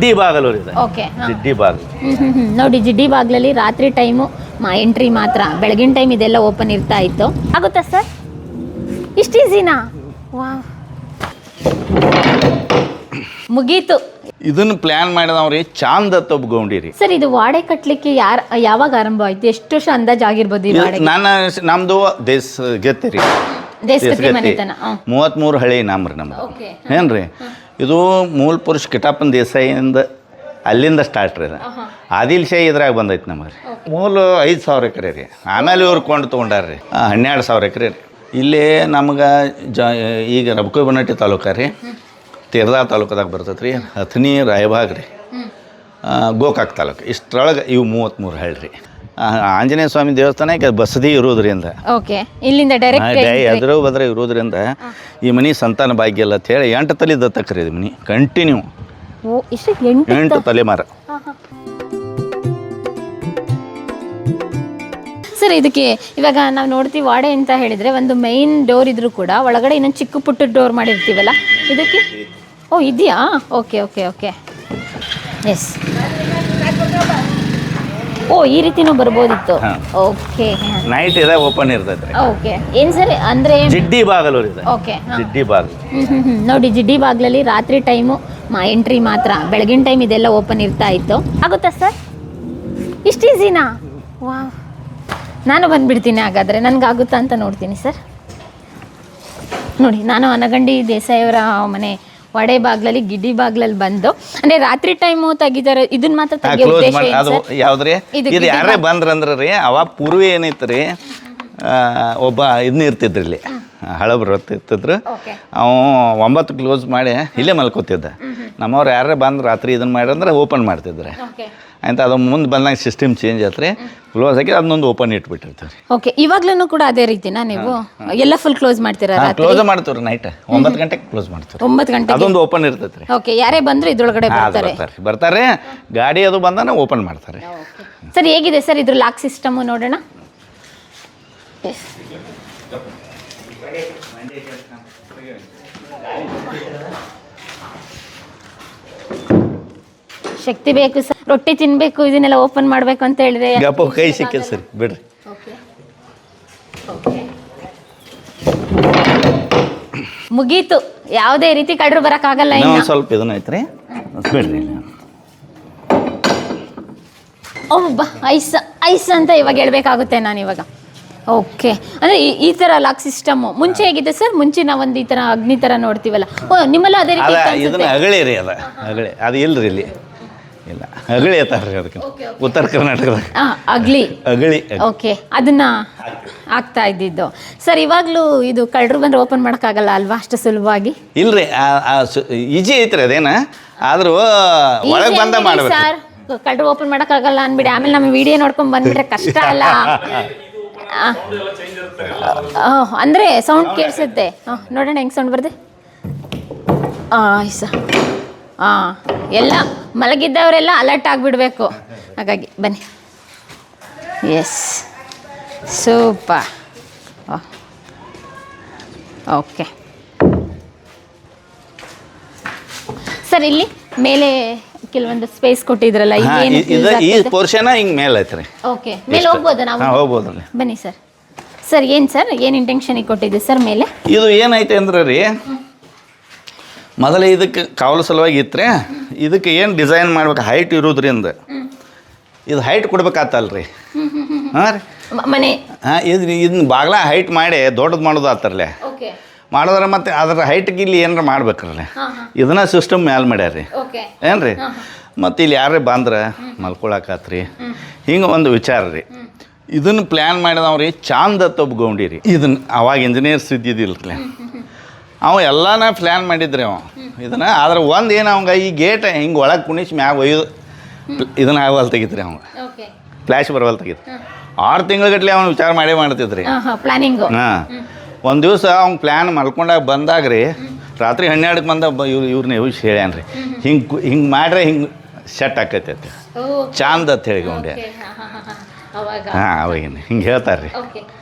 ಜಿಡ್ಡಿ ಬಾಗಲೂರು ಇದೆ. ಓಕೆ ಜಿಡ್ಡಿ ಬಾಗಲು ನೋಡಿ ಜಿಡ್ಡಿ ಬಾಗ್ಲಲ್ಲಿ ರಾತ್ರಿ ಟೈಮು ಮಾ ಎಂಟ್ರಿ ಮಾತ್ರ. ಬೆಳಗಿನ ಟೈಮ್ ಇದೆಲ್ಲ ಓಪನ್ ಇರ್ತಾ ಇತ್ತು. ಆಗುತ್ತಾ ಸರ್ ಇಷ್ಟು ಈಸಿನಾ ವಾ ಮುಗೀತು. ಇದನ್ನ ಪ್ಲಾನ್ ಮಾಡಿದವ್ರಿ ಚಾಂದ ಗೌಂಡಿರಿ ಸರ್ ಇದು ವಾಡೆ ಕಟ್ಟಲಿಕ್ಕೆ ಯಾರ ಯಾವಾಗ ಆರಂಭ ಆಯ್ತು? ಎಷ್ಟು ವರ್ಷ ಅಂದಾಜು ಆಗಿರ್ಬೋದು ಈ ವಾಡೆ ನಾನು ನಮ್ದು ದೇಶ ಗೆತ್ತಿರಿ. ರೀ ಮನೆತನ. ಮೂವತ್ತ್ಮೂರು ಹಳೆ ಏನು ನಮ್ದು. ಓಕೆ ಏನ್ರಿ? ಇದು ಮೂಲ ಪುರುಷ ಕಿಟಾಪನ್ ದೇಸಾಯಿಂದ ಅಲ್ಲಿಂದ ಸ್ಟಾರ್ಟ್ ರೀ ಆದಿಲ್ ಶಾಹಿ ಇದ್ರಾಗ ಬಂದೈತೆ ನಮಗೆ ರೀ. ಮೂಲ ಐದು ಸಾವಿರ ಎಕರೆ ರೀ. ಆಮೇಲೆ ಇವ್ರು ಕೊಂಡು ತೊಗೊಂಡಾರ ರೀ. ಹನ್ನೆರಡು ಸಾವಿರ ಎಕರೆ ರೀ. ಇಲ್ಲಿ ನಮ್ಗೆ ಜ ಈಗ ರಬಕೋ ಬನ್ನಟ್ಟಿ ತಾಲೂಕ ರೀ. ತೀರ್ದಾ ತಾಲೂಕದಾಗ ಬರ್ತೈತೆ ರೀ. ಹಥನಿ ರಾಯಬಾಗ್ ರೀ. ಆ, ಗೋಕಾಕ್ ತಾಲೂಕು. ಇಷ್ಟರೊಳಗೆ ಇವು ಮೂವತ್ತ್ಮೂರು ಹಳ್ಳಿ ರೀ. ಆಂಜನೇಯ ಸ್ವಾಮಿ ದೇವಸ್ಥಾನ ಈಗ ಬಸದಿ ಇರೋದ್ರಿಂದ ಓಕೆ ಇಲ್ಲಿಂದ ಡೈರೆಕ್ಟ್ ಎದುರು ಬದ್ರ ಇರೋದ್ರಿಂದ ಈ ಮನೆ ಸಂತಾನ ಭಾಗ್ಯ ಇಲ್ಲ ಅಂತ ಹೇಳಿ ಎಂಟು ತಲೆ ದತ್ತಕ್ರಿ ಇದು ಮನೆ. ಕಂಟಿನ್ಯೂ ಓ ಇಷ್ಟು ಎಂಟು ಎಂಟು ತಲೆಮಾರ. ಸರ್ ಇದಕ್ಕೆ ಇವಾಗ ನಾವು ನೋಡ್ತೀವಿ ವಾಡೆ ಅಂತ ಹೇಳಿದ್ರೆ ಒಂದು ಮೈನ್ ಡೋರ್ ಇದ್ರೂ ಕೂಡ ಒಳಗಡೆ ಇನ್ನೊಂದು ಚಿಕ್ಕ ಪುಟ್ಟ ಡೋರ್ ಮಾಡಿರ್ತೀವಲ್ಲ ಇದಕ್ಕೆ? ಓ ಇದೆಯಾ? ಓಕೆ ಓಕೆ ಓಕೆ ಎಸ್ ಓ ಈ ರೀತಿನೂ ಬರ್ಬೋದಿತ್ತು. ಹಾ. ಓಕೆ ನೈಟ್ ಇದೆ ಓಪನ್ ಇರ್ತೈತೆ. ಓಕೆ ಏನು ಸರ್ ಅಂದರೆ ಜಿಡ್ಡಿ ಬಾಗಲು ಇದೆ. ಓಕೆ ಜಿಡ್ಡಿ ಬಾಗಲು ಹ್ಮ್, ಹ್ಮ್, ಹ್ಮ್. ನೋಡಿ ಜಿಡ್ಡಿ ಬಾಗ್ಲಲ್ಲಿ ರಾತ್ರಿ ಟೈಮು ಮಾ ಎಂಟ್ರಿ ಮಾತ್ರ ಬೆಳಗಿನ ಟೈಮ್ ಇದೆಲ್ಲ ಓಪನ್ ಇರ್ತಾ ಇತ್ತು. ಆಗುತ್ತಾ ಸರ್ ಇಷ್ಟು ಈಸಿನಾ ವಾ ನಾನು ಬಂದ್ಬಿಡ್ತೀನಿ ಹಾಗಾದರೆ. ನನಗಾಗುತ್ತಾ ಅಂತ ನೋಡ್ತೀನಿ ಸರ್ ನೋಡಿ ನಾನು ಅನಗಂಡಿ ದೇಸಾಯಿಯವರ ಮನೆ ವಡೆ ಬಾಗ್ಲಲ್ಲಿ ಗಿಡ್ಡಿ ಬಾಗ್ಲಲ್ಲಿ ಬಂದು ಅಂದ್ರೆ ರಾತ್ರಿ ಟೈಮು ತೆಗಿತಾರೆ ಇದನ್ನ ಮಾತ್ರ ತೆಗಿಯೋ ಉದ್ದೇಶ ಅದು ಸರ್? ಯಾವ್ದ್ರಿ? ಇದು ಯಾರೇ ಬಂದ್ರಂದ್ರೆ ರೀ ಅವ ಪೂರ್ವ ಏನೈತೆ ರೀ ಒಬ್ಬ ಇದನ್ನ ಇರ್ತಿದ್ರಿ ಇಲ್ಲಿ ಹಳಬ್ರು ಇರ್ತಿದ್ರು. ಅವ ಒಂಬತ್ತು ಕ್ಲೋಸ್ ಮಾಡಿ ಇಲ್ಲೇ ಮಲ್ಕೋತಿದ್ದ. ನಮ್ಮವ್ರು ಯಾರೇ ಬಂದು ರಾತ್ರಿ ಇದನ್ನ ಮಾಡ್ರಂದ್ರೆ ಓಪನ್ ಮಾಡ್ತಿದ್ರೆ ಅಂತ ಅದು ಮುಂದೆ ಬಂದಾಗ ಸಿಸ್ಟಮ್ ಚೇಂಜ್ ಆತ್ರಿ. ಕ್ಲೋಸ್ ಆಗಿ ಅದನ್ನೊಂದು ಓಪನ್ ಇಟ್ಬಿಟ್ಟಿರ್ತೀವಿ ರೀ ಓಕೆ ಇವಾಗ್ಲೂ ಕೂಡ ಅದೇ ರೀತಿನಾ ನೀವು? ಎಲ್ಲ ಫುಲ್ ಕ್ಲೋಸ್ ಮಾಡ್ತೀರಾ ಕ್ಲೋಸ್ ಮಾಡ್ತೀವಿ ನೈಟ್ ಒಂಬತ್ತು ಗಂಟೆಗೆ ಕ್ಲೋಸ್ ಮಾಡ್ತೀವಿ ಒಂಬತ್ತು ಗಂಟೆ ಅದೊಂದು ಓಪನ್ ಇರ್ತೈತೆ ರೀ ಓಕೆ ಯಾರೇ ಬಂದ್ರು ಇದ್ರೊಳಗಡೆ ಬರ್ತಾರೆ. ಬರ್ತಾರೆ. ಬರ್ತಾರೆ. ಗಾಡಿ ಅದು ಬಂದಾನ ಓಪನ್ ಮಾಡ್ತಾರೆ. ಸರ್ ಹೇಗಿದೆ ಸರ್ ಇದ್ರ ಲಾಕ್ ಸಿಸ್ಟಮ್ ನೋಡೋಣ? ಶಕ್ತಿ ಬೇಕು ಸರ್. ರೊಟ್ಟಿ ತಿನ್ಬೇಕು ಇದನ್ನೆಲ್ಲ ಓಪನ್ ಮಾಡ್ಬೇಕು ಅಂತ ಹೇಳಿದ್ರೆ ಗಪ್ಪ ಕೈ ಸಿಕ್ಕಿದೆ ಸರಿ ಬಿಡ್ರಿ. ಮುಗೀತು. ಯಾವುದೇ ರೀತಿ ಕಡ್ರು ಬರಕ್ಕಾಗಲ್ಲ ಇನ್ನು. ಇನ್ನೊಂದು ಸ್ವಲ್ಪ ಇದನ್ನ ಐತ್ರಿ. ಬಿಡ್ರಿ ಒಬ್ಬ ಐಸ್ ಐಸ್ ಅಂತ ಇವಾಗ ಹೇಳ್ಬೇಕಾಗುತ್ತೆ ನಾನು ಇವಾಗ ಓಕೆ ಅಂದ್ರೆ ಈ- ಈ ತರ ಲಾಕ್ ಸಿಸ್ಟಮ್ ಮುಂಚೆ ಹೇಗಿದೆ ಸರ್? ಮುಂಚೆ ನಾವು ಒಂದು ಈ ತರ ಅಗ್ನಿ ತರ ನೋಡ್ತೀವಲ್ಲ. ಓ ನಿಮ್ಮಲ್ಲೂ ಅದೇ ರೀತಿ ಅದ ಇತ್ತು ಅನ್ಸುತ್ತೆ. ಇದನ್ನ ಅಗಳಿ ರೀ ಅದ. ಅಗಳಿ. ಅದು ಇಲ್ರಿ ಇಲ್ಲಿ. ಇಲ್ಲ. ಅಗಳಿ ಐತಾರ್ರಿ ಅದಕ್ಕೆ. ಉತ್ತರ ಕರ್ನಾಟಕದ ಅಗಳಿ ಅಗ್ಲಿ ಅಗಳಿ ಓಕೆ ಅದನ್ನ ಆಗ್ತಾ ಇದ್ದಿದ್ದು. ಸರ್ ಇವಾಗ್ಲೂ ಇದು ಕಳ್ಳರು ಬಂದ್ರೆ ಓಪನ್ ಮಾಡೋಕ್ಕಾಗಲ್ಲ ಅಲ್ವಾ? ಅಷ್ಟು ಸುಲಭವಾಗಿ? ಇಲ್ರಿ ಈಜಿ ಐತ್ರಿ ಅದೇನ? ಆದ್ರೂ ಒಳಗೆ ಬಂದ ಮಾಡ್ಬೇಕು. ಸರ್ ಕಳ್ಳರು ಓಪನ್ ಮಾಡೋಕ್ಕಾಗಲ್ಲ ಅನ್ಬಿಡಿ ಆಮೇಲೆ ನಮ್ಮ ವಿಡಿಯೋ ನೋಡ್ಕೊಂಡ್ ಬಂದ್ಬಿಟ್ರೆ ಕಷ್ಟ ಅಲ್ಲ. ಅಂದ್ರೆ ಸೌಂಡ್ ಕೇಳಿಸುತ್ತೆ. ನೋಡೋಣ ಹೆಂಗ್ ಸೌಂಡ್ ಬರ್ದೆ ಆಯ್ಸ ಹಾಂ ಎಲ್ಲ ಮಲಗಿದ್ದವರೆಲ್ಲ ಅಲರ್ಟ್ ಆಗಿಬಿಡ್ಬೇಕು. ಹಾಗಾಗಿ ಬನ್ನಿ. ಎಸ್ ಸೂಪ ಓಕೆ ಸರ್ ಇಲ್ಲಿ ಮೇಲೆ ಕೆಲವೊಂದು ಸ್ಪೇಸ್ ಕೊಟ್ಟಿದ್ರಲ್ಲ ಇದು ಈ ಪೋರ್ಷನ್ ಹಿಂಗ್ ಮೇಲೆ ಐತ್ರಿ. ಓಕೆ ಮೇಲೆ ಹೋಗ್ಬೋದಾ ನಾವು? ಹೋಗ್ಬೋದು ಬನ್ನಿ ಸರ್ ಸರ್ ಏನು ಸರ್ ಏನು ಇಂಟೆನ್ಷನಿಗೆ ಕೊಟ್ಟಿದ್ದೆ ಸರ್ ಮೇಲೆ? ಇದು ಏನೈತೆ ಅಂದ್ರೆ ರೀ ಮೊದಲೇ ಇದಕ್ಕೆ ಕಾವಲು ಸಲುವಾಗಿ ಇತ್ರಿ ಇದಕ್ಕೆ ಏನು ಡಿಸೈನ್ ಮಾಡ್ಬೇಕು? ಹೈಟ್ ಇರೋದ್ರಿಂದ ಇದು ಹೈಟ್ ಕೊಡ್ಬೇಕಾತಲ್ರಿ. ಹಾಂ ರೀ. ಮನೆ. ಹಾಂ ಇದು ಇದನ್ನ ಬಾಗ್ಲ ಹೈಟ್ ಮಾಡಿ ದೊಡ್ಡದು ಮಾಡೋದು ಆತರ್ಲೆ. ಮಾಡಿದ್ರೆ ಮತ್ತೆ ಅದರ ಹೈಟ್ಗೆ ಇಲ್ಲಿ ಏನಾರ ಮಾಡ್ಬೇಕ್ರಲ್ಲ. ಇದನ್ನ ಸಿಸ್ಟಮ್ ಮ್ಯಾಲೆ ಮಾಡ್ಯಾರ ಏನು ರೀ ಮತ್ತು ಇಲ್ಲಿ ಯಾರೇ ಬಂದ್ರೆ ಮಲ್ಕೊಳಕಾತ್ರಿ. ಹಿಂಗೆ ಒಂದು ವಿಚಾರ ರೀ. ಇದನ್ನು ಪ್ಲ್ಯಾನ್ ಮಾಡಿದವ್ರಿ ಚಾಂದ ತಬ್ಗೊಂಡಿರಿ ಗೌಂಡಿ ರೀ. ಇದನ್ನ ಅವಾಗ ಇಂಜಿನಿಯರ್ಸ್ ಇದ್ದಿದ್ದಿಲ್ಲ ಅವ ಎಲ್ಲಾನ ಪ್ಲ್ಯಾನ್ ಮಾಡಿದ್ರಿ ಅವ. ಇದನ್ನ ಆದ್ರೆ ಒಂದು ಏನು ಅವಂಗ ಈ ಗೇಟ್ ಹಿಂಗೆ ಒಳಗೆ ಕುಣಿಸಿ ಮ್ಯಾಗ ಒಯ್ಯೋದು ಇದನ್ನ ಆಗವಲ್ ತೆಗಿತ್ರಿ ಅವಂಗ ಫ್ಲ್ಯಾಶ್ ಬರವಲ್ ತೆಗಿತ್ ಆರು ತಿಂಗಳಗಟ್ಲೆ ಅವ್ನು ವಿಚಾರ ಮಾಡೇ ಮಾಡ್ತಿದ್ರಿ. ಹಾಂ ಹಾಂ ಪ್ಲಾನಿಂಗು ಹಾಂ. ಒಂದು ದಿವಸ ಅವ್ನು ಪ್ಲ್ಯಾನ್ ಮಲ್ಕೊಂಡಾಗ ಬಂದಾಗ ರೀ ರಾತ್ರಿ ಹನ್ನೆರಡಕ್ಕೆ ಬಂದ ಇವ್ರು ಇವ್ರನ್ನ ಯೂಸ್ ಹೇಳ್ಯಾನ ರೀ ಹಿಂಗೆ ಹಿಂಗೆ ಮಾಡ್ರೆ ಹಿಂಗೆ ಸೆಟ್ ಆಕೈತೆ ಚಾಂದ್ ಅಂತ ಹೇಳಿ ಗೌಂಡೆ ಅವಾಗ ಹಾಂ ಅವಾಗಿನ ಹಿಂಗೆ ಹೇಳ್ತಾರೆ ರೀ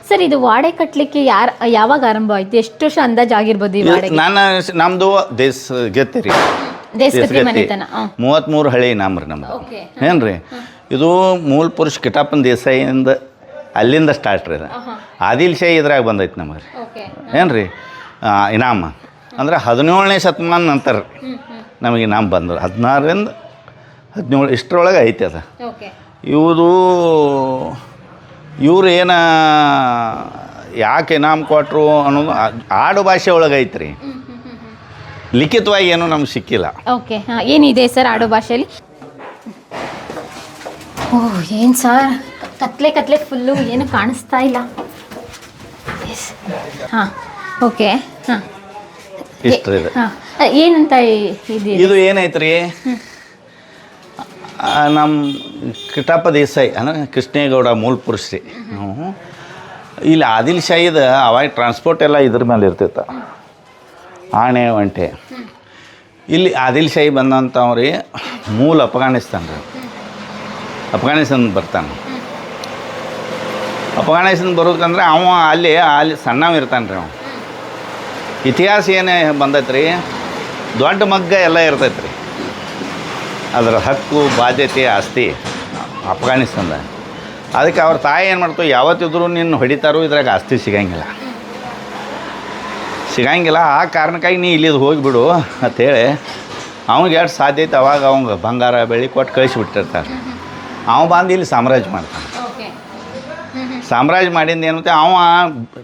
ಸರ್ ಇದು ವಾಡೆ ಕಟ್ಟಲಿಕ್ಕೆ ಯಾರು ಯಾವಾಗ ಆರಂಭ ಆಯ್ತು? ಎಷ್ಟು ವರ್ಷ ಅಂದಾಜು ಆಗಿರ್ಬೋದು ಈ ವಾಡೆ ನಾನು ನಮ್ಮದು ದೇಶ ಗತಿ ರೀ ದೇಶಗತಿ ಮನೆತನ ಹಾಂ. ಮೂವತ್ತ್ಮೂರು ಹಳಿ ಓಕೆ ಏನು ರೀ ಇದು ಮೂಲ ಪುರುಷ ಕಿಟಾಪನ್ ದೇಸಾಯಿಂದ ಅಲ್ಲಿಂದ ಸ್ಟಾರ್ಟ್ ರೀ ಅದು. ಆದಿಲ್ ಶಾಹಿ ಇದ್ರಾಗ ಬಂದೈತಿ ನಮಗೆ ರೀ. ಓಕೆ ಏನು ರೀ ಇನಾಮ. ಅಂದ್ರೆ ಹದಿನೇಳನೇ ಶತಮಾನ ನಂತರ ನಮಗೆ ಇನಾಮ್ ಬಂದರು ಹದಿನಾರರಿಂದ ಹದಿನೇಳು ಇಷ್ಟರೊಳಗೆ ಐತೆ ಅದು. ಓಕೆ ಇವರು ಇವ್ರು ಏನ ಯಾಕೆ ನಾಮ್ ಕೊಟ್ಟರು ಅನ್ನೋದು ಆಡು ಭಾಷೆ ಒಳಗೈತ್ರಿ. ಲಿಖಿತವಾಗಿ ಏನೂ ನಮ್ಗೆ ಸಿಕ್ಕಿಲ್ಲ. ಓಕೆ ಹಾಂ ಏನಿದೆ ಸರ್ ಆಡು ಭಾಷೆಯಲ್ಲಿ? ಓ ಏನು ಸರ್? ಕತ್ಲೆ ಕತ್ಲೆ ಫುಲ್ಲು ಏನು ಕಾಣಿಸ್ತಾ ಇಲ್ಲ. ಹಾಂ ಓಕೆ ಹಾಂ. ಇಷ್ಟು ಇದೆ. ಹಾಂ ಏನಂತ ಇದು ಏನೈತ್ರಿ? ನಮ್ಮ ಕಿಟಾಪ ದೇಸಾಯಿ, ಅಂದ್ರೆ ಕೃಷ್ಣೇಗೌಡ ಮೂಲ ಪುರುಷ ಇಲ್ಲಿ, ಆದಿಲ್ ಶಾಹಿದ ಅವಾಗ ಟ್ರಾನ್ಸ್ಪೋರ್ಟ್ ಎಲ್ಲ ಇದ್ರ ಮೇಲೆ ಇರ್ತಿತ್ತು. ಆಣೆ, ಒಂಟೆ. ಇಲ್ಲಿ ಆದಿಲ್ ಶಾಹಿ ಬಂದಂಥವ್ರಿ ಮೂಲ ಅಫ್ಘಾನಿಸ್ತಾನ ರೀ ಅಫ್ಘಾನಿಸ್ತಾನ ಬರ್ತಾನೆ. ಅಫ್ಘಾನಿಸ್ತಾನ ಬರೋದಂದ್ರೆ ಅವ ಅಲ್ಲಿ ಅಲ್ಲಿ ಸಣ್ಣವ ಇರ್ತಾನೆ ರೀ ಅವ. ಇತಿಹಾಸ ಏನೇ ಬಂದೈತೆ ರೀ ದೊಡ್ಡ ಮಗ್ಗ ಎಲ್ಲ ಇರ್ತೈತೆ ರೀ ಅದರ ಹಕ್ಕು ಬಾಧ್ಯತೆ ಆಸ್ತಿ ಅಫ್ಘಾನಿಸ್ತಾನದ. ಅದಕ್ಕೆ ಅವ್ರ ತಾಯಿ ಏನು ಮಾಡ್ತು ಯಾವತ್ತಿದ್ರು ನಿನ್ನ ಹೊಡಿತಾರೋ ಇದ್ರಾಗ ಆಸ್ತಿ ಸಿಗಂಗಿಲ್ಲ. ಸಿಗಂಗಿಲ್ಲ ಆ ಕಾರಣಕ್ಕಾಗಿ ನೀ ಇಲ್ಲಿದ್ದು ಹೋಗಿಬಿಡು ಅಂತೇಳಿ ಅವ್ನಿಗೆ ಎಷ್ಟು ಸಾಧ್ಯತೆ ಅವಾಗ ಅವಂಗೆ ಬಂಗಾರ ಬೆಳ್ಳಿ ಕೊಟ್ಟು ಕಳಿಸಿಬಿಟ್ಟಿರ್ತಾರೆ ಅವ ಬಂದು ಇಲ್ಲಿ ಸಾಮ್ರಾಜ್ಯ ಮಾಡ್ತಾನೆ. ಸಾಮ್ರಾಜ್ಯ ಮಾಡಿಂದ ಏನಂತೆ ಅವ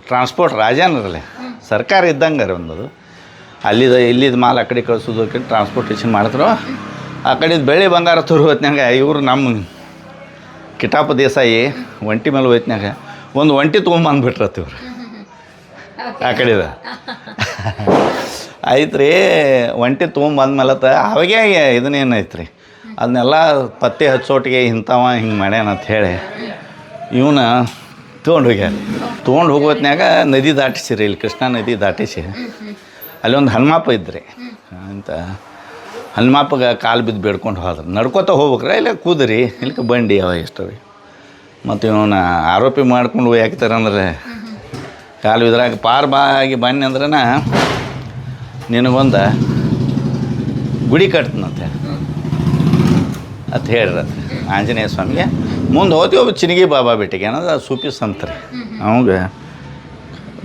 ಟ್ರಾನ್ಸ್ಪೋರ್ಟ್ ರಾಜನರಲ್ಲೇ ಸರ್ಕಾರ ಇದ್ದಂಗೆ ರೀ ಒಂದದು. ಅಲ್ಲಿದ ಇಲ್ಲಿದ ಮಾಲ್ ಆ ಕಡೆ ಕಳಿಸೋದಕ್ಕಿಂತ ಟ್ರಾನ್ಸ್ಪೋರ್ಟೇಷನ್ ಮಾಡಿದ್ರು ಆ ಕಡೆದು ಬೆಳ್ಳಿ ಬಂಗಾರ ತೂರು ಹೊತ್ನ್ಯಾಗ, ಇವರು ನಮ್ಮ ಕಿಟಾಪ ದೇಸಾಯಿ ಒಂಟಿ ಮೇಲೆ ಹೋಯ್ತ್ನ್ಯಾಗ, ಒಂದು ಒಂಟಿ ತೊಗೊಂಬಂದ್ಬಿಟ್ರತ್ತ ಇವ್ರು. ಆ ಕಡೆದ. ಆಯ್ತು ರೀ ಒಂಟಿ ತೊಗೊಂಬಂದ್ಮೇಲತ್ತ, ಅವಾಗೇ ಇದನ್ನೇನು ಐತೆ ರೀ ಅದನ್ನೆಲ್ಲ ಪತ್ತೆ ಹಚ್ಚೋಟಿಗೆ ಇಂಥವ ಹಿಂಗೆ ಮಾಡ್ಯಾನ ಅಂತ ಹೇಳಿ, ಇವನ ತೊಗೊಂಡು ಹೋಗ್ಯಾರ. ತೊಗೊಂಡು ಹೋಗೋತ್ನಾಗ ನದಿ ದಾಟಿಸಿರಿ, ಇಲ್ಲಿ ಕೃಷ್ಣಾ ನದಿ ದಾಟಿಸಿ. ಅಲ್ಲಿ ಒಂದು ಹನುಮಪ್ಪ ಇದ್ರಿ, ಅಂತ. ಹನುಮಪ್ಪಗೆ ಕಾಲು ಬಿದ್ದು ಬೇಡ್ಕೊಂಡು ಹೋದ್ರೆ. ನಡ್ಕೋತ ಹೋಗ್ಬೇಕ್ರೆ ಇಲ್ಲ ಕೂದ್ರಿ ಇಲ್ಲಿ ಬಂಡಿ ಅವ ಎಷ್ಟವೆ ಮತ್ತು ಇವನ ಆರೋಪಿ ಮಾಡ್ಕೊಂಡು ಯಾಕ್ತಾರಂದ್ರೆ ಕಾಲು ಬಿದ್ರಾಗ ಪಾರ್ ಬಾ ಆಗಿ ಬನ್ನಿ ಅಂದ್ರೆ ನಿನಗೊಂದು ಗುಡಿ ಕಟ್ತನಂತೆ ಅಂತ ಹೇಳ್ರಿ ಆಂಜನೇಯ ಸ್ವಾಮಿಗೆ. ಮುಂದೆ ಹೋದ್ವಿ ಒಬ್ಬ ಚಿನಗಿ ಬಾಬಾ ಭೇಟಿಗೆ ಅನ್ನೋದು ಸೂಪಿ ಸಂತ್ರಿ. ಅವಂಗೆ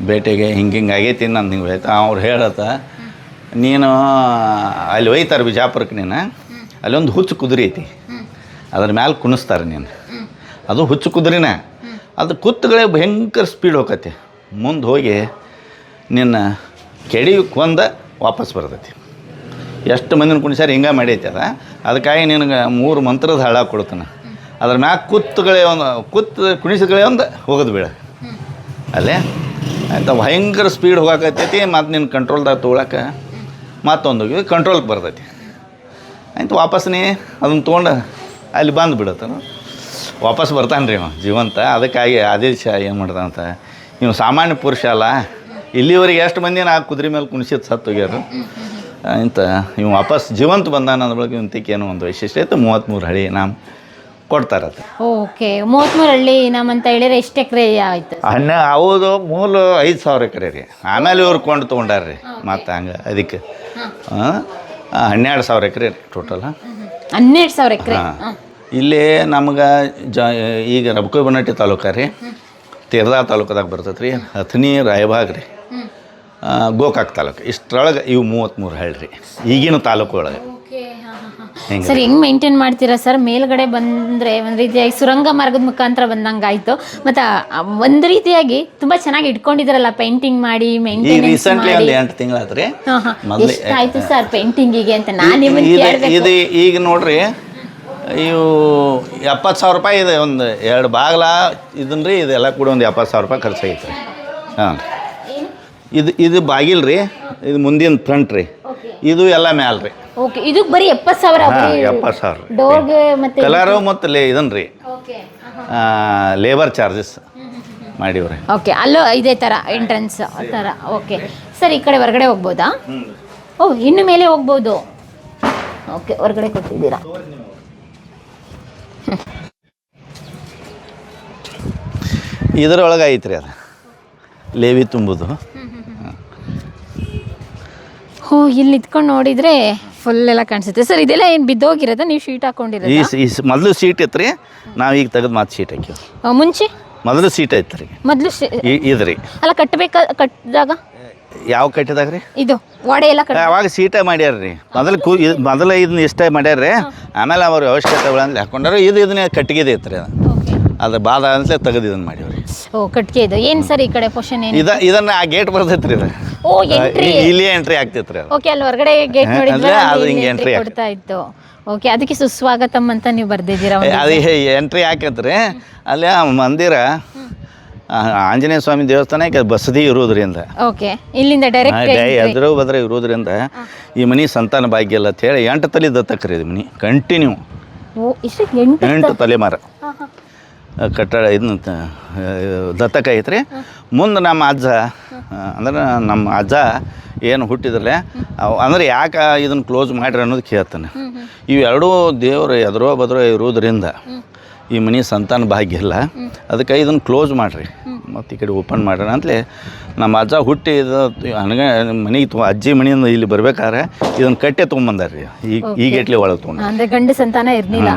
ಬೇಟೆಗೆ ಹಿಂಗೆ ಹಿಂಗೆ ಆಗೈತಿ ನಂದು ಹಿಂಗೆ ಆಯ್ತು. ಅವ್ರು ಹೇಳತ್ತ ನೀನು ಅಲ್ಲಿ ಒಯ್ತಾರೆ ಬಿಜಾಪುರಕ್ಕೆ ನೀನು, ಅಲ್ಲೊಂದು ಹುಚ್ಚು ಕುದುರೆ ಐತಿ. ಅದ್ರ ಮ್ಯಾಲೆ ಕುಣಿಸ್ತಾರೆ ನೀನು. ಅದು ಹುಚ್ಚು ಕುದುರೆನ. ಅದು ಕುತ್ತುಗಳೇ ಭಯಂಕರ ಸ್ಪೀಡ್ ಹೋಗತ್ತೆ ಮುಂದೆ ಹೋಗಿ ನಿನ್ನ ಕೆಡಿ ಕೊಂದ ವಾಪಸ್ ಬರ್ತೈತಿ. ಎಷ್ಟು ಮಂದಿನ ಕುಣಿಸ್ಯಾರ ಹಿಂಗೆ ಮಾಡೈತಿ ಅದ. ಅದಕ್ಕಾಗಿ ನಿನಗೆ ಮೂರು ಮಂತ್ರದ ಹಳ ಕೊಡ್ತಾನೆ. ಅದ್ರ ಮ್ಯಾಗ ಕುತ್ತುಗಳೇ ಒಂದು ಕುತ್ತು ಕುಣಿಸಗಳೇ ಒಂದು ಹೋಗೋದು ಬೇಡ. ಅಲ್ಲೇ? ಆಯ್ತಾ, ಭಯಂಕರ ಸ್ಪೀಡ್ ಹೋಗಾಕತ್ತೈತಿ ಮತ್ತು ನಿನ್ನ ಕಂಟ್ರೋಲ್ದಾಗ ತೊಗೊಳಕ್ಕೆ ಮತ್ತೊಂದು ಕಂಟ್ರೋಲ್ಗೆ ಬರ್ತೈತಿ. ಆಯ್ತು, ವಾಪಸ್ ನೀ ಅದನ್ನು ತೊಗೊಂಡು ಅಲ್ಲಿ ಬಂದು ಬಿಡತ್ತನು. ವಾಪಸ್ ಬರ್ತಾನೆ ರೀ ಅವ ಜೀವಂತ. ಅದಕ್ಕಾಗಿ ಆದೇಶ ಏನು ಮಾಡ್ತಾನಂತ. ನೀವು ಸಾಮಾನ್ಯ ಪುರುಷ ಅಲ್ಲ. ಇಲ್ಲಿವರೆಗೆ ಎಷ್ಟು ಮಂದಿ ನಾ ಕುದುರೆ ಮೇಲೆ ಕುಣಿಸಿದ ಸತ್ತು ಹೋಗ್ಯಾರು. ಇಂಥ ಇವು ವಾಪಸ್ ಜೀವಂತ ಬಂದಾನ ಅಂದ ಬಳಿಕ ಏನೋ ಒಂದು ವೈಶಿಷ್ಟ್ಯ ಐತೆ ಮೂವತ್ತ್ಮೂರು ಹಳಿ. ನಾಮ ಕೊಡ್ತಾರತ್ತೆ ಓಕೆ ಮೂವತ್ತ್ಮೂರು ಹಳ್ಳಿ ನಮ್ಮ ಅಂತ ಹೇಳಿದ್ರೆ ಎಷ್ಟು ಎಕರೆ ಆಯ್ತು? ಹಣ್ಣ ಹೌದು ಮೂಲ ಐದು ಸಾವಿರ ಎಕರೆ ರೀ. ಆಮೇಲೆ ಇವ್ರು ಕೊಂಡು ತೊಗೊಂಡಾರ್ರಿ ಮತ್ತು ಹಂಗೆ ಅದಕ್ಕೆ. ಹನ್ನೆರಡು ಸಾವಿರ ಎಕರೆ ರೀ ಟೋಟಲ್ ಹನ್ನೆರಡು ಸಾವಿರ ಎಕರೆ? ಹಾಂ. ಇಲ್ಲಿ ನಮ್ಗೆ ಜ ಈಗ ರಬ್ಕೋ ಬನ್ನಟ್ಟಿ ತಾಲೂಕ ರೀ. ತೀರ್ದಾ ತಾಲೂಕದಾಗ ಬರ್ತೈತೆ ರೀ. ಹಥನಿ ರಾಯಬಾಗ್ ರೀ. ಗೋಕಾಕ್ ತಾಲೂಕು. ಇಷ್ಟರೊಳಗೆ ಇವು ಮೂವತ್ತ್ಮೂರು ಹಳ್ಳಿ ರೀ. ಈಗಿನ ತಾಲೂಕು ಒಳಗೆ. ಸರ್ ಹೆಂಗ್ ಮೇಂಟೈನ್ ಮಾಡ್ತೀರಾ ಸರ್? ಮೇಲ್ಗಡೆ ಬಂದ್ರೆ ಒಂದ್ ರೀತಿಯಾಗಿ ಸುರಂಗ ಮಾರ್ಗದ ಮುಖಾಂತರ ಬಂದಂಗಾಯ್ತು. ಮತ್ತೆ ಒಂದ್ ರೀತಿಯಾಗಿ ತುಂಬಾ ಚೆನ್ನಾಗಿ ಇಟ್ಕೊಂಡಿದ್ರಲ್ಲ ಪೇಂಟಿಂಗ್ ಮಾಡಿ ಮೇಂಟೆನೆನ್ಸ್ ರೀಸೆಂಟ್ಲಿ ಒಂದು ಎಂಟು. ಮೊದ್ಲು- ಎಷ್ಟಾಯ್ತು ಸರ್ ಪೇಂಟಿಂಗಿಗೆ ಅಂತ ನಾನು ನಿಮ್ಮನ್ನ ಇದು ಕೇಳ್ಬೇಕು. ಇದು ಈಗ ನೋಡ್ರಿ ಇವು ಎಪ್ಪತ್ತು ಸಾವಿರ ರೂಪಾಯಿ ಇದೆ ಒಂದು ಎರಡು ಬಾಗ್ಲ ಇದನ್ನ ರೀ ಇದೆಲ್ಲ ಕೂಡ ಒಂದು ಎಪ್ಪತ್ತು ಸಾವಿರ ರೂಪಾಯಿ ಖರ್ಚಾಗೈತೆ ರೀ ಹಾಂ. ಇದು ಇದು ಬಾಗಿಲ್ರಿ ರೀ ಇದು ಮುಂದಿನ ಫ್ರಂಟ್ ರೀ. ಇದು ಎಲ್ಲ ಮ್ಯಾಲ ರೀ ಓಕೆ ಇದಕ್ಕೆ ಬರೀ ಎಪ್ಪತ್ತು ಸಾವಿರ ಎಪ್ಪತ್ತು ಸಾವಿರ. ಡೋರ್ಗೆ ಮತ್ತೆ ಕಲರು ಮತ್ತು ಲೇ ಇದನ್ನ ರೀ ಲೇಬರ್ ಚಾರ್ಜಸ್ ಮಾಡಿವ್ರಿ. ಓಕೆ ಅಲ್ಲೋ ಇದೇ ಥರ ಎಂಟ್ರೆನ್ಸ್ ಥರ ಓಕೆ ಸರ್ ಈ ಕಡೆ ಹೊರಗಡೆ ಹೋಗ್ಬೋದಾ? ಓ ಇನ್ನು ಮೇಲೆ ಹೋಗ್ಬೋದು. ಓಕೆ ಹೊರಗಡೆ ಕೊಟ್ಟಿದ್ದೀರಾ ಇದರೊಳಗೆ ಐತ್ರಿ ಅದು. ಲೇವಿ ತುಂಬುದು. ಹ್ಞೂ ಇಲ್ಲಿ ಇದ್ಕೊಂಡು ನೋಡಿದರೆ ಫುಲ್ ಎಲ್ಲ ಕಾಣಿಸುತ್ತೆ. ಸರ್ ಇದೆಲ್ಲ ಏನು ಬಿದ್ದೋಗಿರೋದ? ನೀವು ಶೀಟ್ ಈ ಈ ಸ- ಮೊದಲು ಸೀಟ್ ಇತ್ತು ರೀ ನಾವು ಈಗ ತೆಗೆದು ಮಾತು ಸೀಟ್ ಹಾಕಿವಿ ಮುಂಚೆ? ಮೊದಲು ಸೀಟ್ ಐತೆ ರೀ. ಮೊದಲು ಈ- ಇದು ರೀ ಅಲ್ಲ ಕಟ್ಟಬೇಕ ಕಟ್ಟಿದಾಗ ಯಾವ ಕಟ್ಟಿದಾಗ ರೀ? ಇದು ವಾಡೆ ಎಲ್ಲ ಕಟ್ಟ ಅವಾಗ ಸೀಟ ಮಾಡ್ಯಾರ ರೀ. ಮೊದಲು ಕೂ ಇದು ಮೊದಲು ಇದನ್ನ ಇಷ್ಟೇ ಮಾಡ್ಯಾರ ರೀ. ಆಮೇಲೆ ಅವ್ರ ಅಂದ್ರೆ ಹಾಕೊಂಡಾರ ಇದು ಇದನ್ನ ಕಟ್ಟಿಗೆದು ಐತೆ ರೀ ಅದು. ಅದು ಬಾದ ಅಂತಲೇ ತೆಗೆದು ಇದನ್ನ ಮಾಡೀವಿ ಓ ಕಟ್ಟಿಗೆ ಇದು. ಏನು ಸರ್ ಈ ಕಡೆ ಪೋಷನ್ ಏನು? ಇದ ಇದನ್ನ ಆ ಗೇಟ್ ಬರ್ತೈತೆ ರೀ ಇದು. ಓ ಎಂಟ್ರಿ ಇಲ್ಲಿ ಎಂಟ್ರಿ ಆಗ್ತಿತ್ತು ಓಕೆ ಅಲ್ಲಿ ಹೊರಗಡೆ ಗೇಟ್ ನೋಡಿದ್ರೆ ಅದು ಅಲ್ಲಿ ಹಿಂಗೆ entry ಕೊಡ್ತಾ ಇತ್ತು. ಓಕೆ ಅದಕ್ಕೆ ಸುಸ್ವಾಗತಂ ಅಂತ ನೀವು ಬರ್ದಿದ್ದೀರಾ ಅದು ಎಂಟ್ರಿ ಹಾಕತ್ರಿ. ಅಲ್ಲಿ ಆ ಮಂದಿರ ಆಂಜನೇಯ ಸ್ವಾಮಿ ದೇವಸ್ಥಾನಕ್ಕೆ ಬಸದಿ ಇರೋದ್ರಿಂದ. ಓಕೆ ಇಲ್ಲಿಂದ ಡೈರೆಕ್ಟ್ ಎದುರು ಬದ್ರೆ ಇರೋದ್ರಿಂದ ಈ ಮನಿ ಸಂತಾನ ಭಾಗ್ಯ ಇಲ್ಲ ಅಂತ ಹೇಳಿ ಎಂಟು ತಲೆ ದತ್ತಕ್ರಿ ಇದು ಮನೆ. ಕಂಟಿನ್ಯೂ ಎಂಟು ತಲೆಮಾರ. ಕಟ್ಟಡ ಇದನ್ನ ದತ್ತಕ ಐತ್ರಿ. ಮುಂದೆ ನಮ್ಮ ಅಜ್ಜ ಅಂದ್ರೆ ನಮ್ಮ ಅಜ್ಜ ಏನು ಹುಟ್ಟಿದ್ರೆ ಅಂದ್ರೆ ಯಾಕೆ ಇದನ್ನು ಕ್ಲೋಸ್ ಮಾಡ್ರಿ ಅನ್ನೋದು ಕೇಳ್ತಾನೆ. ಇವೆರಡೂ ದೇವರು ಎದುರೋ ಬದರೋ ಇರೋದ್ರಿಂದ ಈ ಮನೆ ಸಂತಾನ ಭಾಗ್ಯ ಇಲ್ಲ ಅದಕ್ಕೆ ಇದನ್ನು ಕ್ಲೋಸ್ ಮಾಡಿರಿ. ಮತ್ತು ಈ ಕಡೆ ಓಪನ್ ಮಾಡ್ರಿ ಅಂತಲೇ ನಮ್ಮ ಅಜ್ಜ ಹುಟ್ಟಿ ಇದು ಹನಗ ಮನೆಗೆ ತೊ ಅಜ್ಜಿ ಮನೆಯಿಂದ ಇಲ್ಲಿ ಬರ್ಬೇಕಾದ್ರೆ ಇದನ್ನು ಕಟ್ಟೆ ತೊಗೊಂಬಂದಾರ್ರಿ. ಈಗ ಈಗ ಇಟ್ಲಿ ಒಳಗೆ ತೊಗೊಂಡು. ಅಂದ್ರೆ ಗಂಡು ಸಂತಾನ ಇರಲಿಲ್ಲ.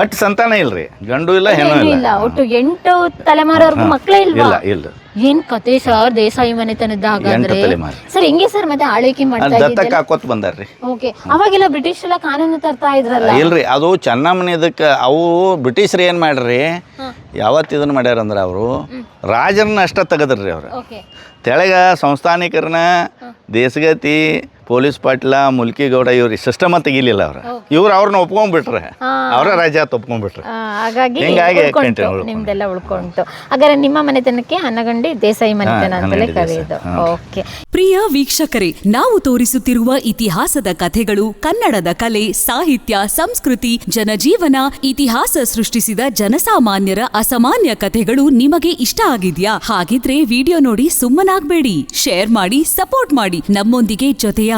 ಒಟ್ಟು ಸಂತಾನ ಇಲ್ರಿ. ಗಂಡು ಇಲ್ಲ ಹೆಣ್ಣು ಇಲ್ಲ ಇಲ್ಲ. ಒಟ್ಟು ಎಂಟು ತಲೆಮಾರವರೆಗೂ ಮಕ್ಕಳೇ ಇಲ್ಲ ಇಲ್ಲ ಇಲ್ಲ. ಏನ್ ಕತೆ ಸರ್ ದೇಸಾಯಿ ಮನೆತನದ ಎಂಟು ಹಾಗಾದ್ರೆ? ತಲೆಮಾರು ಸರ್ ಹೆಂಗೆ ಸರ್ ಮತ್ತೆ ಆಳ್ವಿಕೆ ಮಾಡ್ತಾ ದತ್ತಕ್ಕೆ ಇದ್ದಿದ್ದೆಲ್ಲ ಹಾಕೋತ್ ಬಂದಾರ್ರಿ ಓಕೆ ಅವಾಗೆಲ್ಲ ಬ್ರಿಟಿಷ್ ಎಲ್ಲ ಕಾನೂನು ತರ್ತಾ ಇದ್ರಲ್ಲ? ಇಲ್ರಿ ಅದು ಚೆನ್ನಮ್ಮನ ಇದಕ್ಕೆ ಅವು ಬ್ರಿಟಿಷರು ಏನು ಮಾಡ್ರಿ? ಯಾವತ್ತು ಇದನ್ನು ಮಾಡ್ಯಾರ ಅಂದ್ರೆ ಅವರು? ರಾಜರನ್ನ ಅಷ್ಟ ತೆಗದ್ರಿ ಅವ್ರು. ಓಕೆ ತೆಳಗ ಸಂಸ್ಥಾನಿಕರನ್ನ ದೇಶಗತಿ ಪೊಲೀಸ್ ಮುಲ್ಕಿ ಮುಲ್ಕಿಗೌಡ ಇವ್ರ ಸಿಸ್ಟಮ ತೆಗಿಲಿಲ್ಲ ಅವ್ರ. ಇವ್ರು ಅವ್ರನ್ನ ಒಪ್ಕೊಂಡ್ಬಿಟ್ರೆ. ಅವರ ರಾಜ್ಯ ಆತ್ ಒಪ್ಕೊಂಡ್ಬಿಟ್ರೆ ಹಾಗಾಗಿ ನಿಮ್ದೆಲ್ಲ ಉಳ್ಕೊಂತು ಹಾಗಾದ್ರೆ ನಿಮ್ಮ ಮನೆತನಕ್ಕೆ ಹನಗಂಡಿ ದೇಸಾಯಿ ಮನೆತನ ಅಂತಲೇ ಕರೆಯೋದು ಓಕೆ ಪ್ರಿಯ ವೀಕ್ಷಕರೇ ನಾವು ತೋರಿಸುತ್ತಿರುವ ಇತಿಹಾಸದ ಕಥೆಗಳು ಕನ್ನಡದ ಕಲೆ ಸಾಹಿತ್ಯ ಸಂಸ್ಕೃತಿ ಜನಜೀವನ ಇತಿಹಾಸ ಸೃಷ್ಟಿಸಿದ ಜನಸಾಮಾನ್ಯರ ಅಸಾಮಾನ್ಯ ಕಥೆಗಳು ನಿಮಗೆ ಇಷ್ಟ ಆಗಿದ್ಯಾ? ಹಾಗಿದ್ರೆ ವಿಡಿಯೋ ನೋಡಿ ಸುಮ್ಮನಾಗ್ಬೇಡಿ. ಶೇರ್ ಮಾಡಿ ಸಪೋರ್ಟ್ ಮಾಡಿ. ನಮ್ಮೊಂದಿಗೆ ಜೊತೆಯಾಗಿ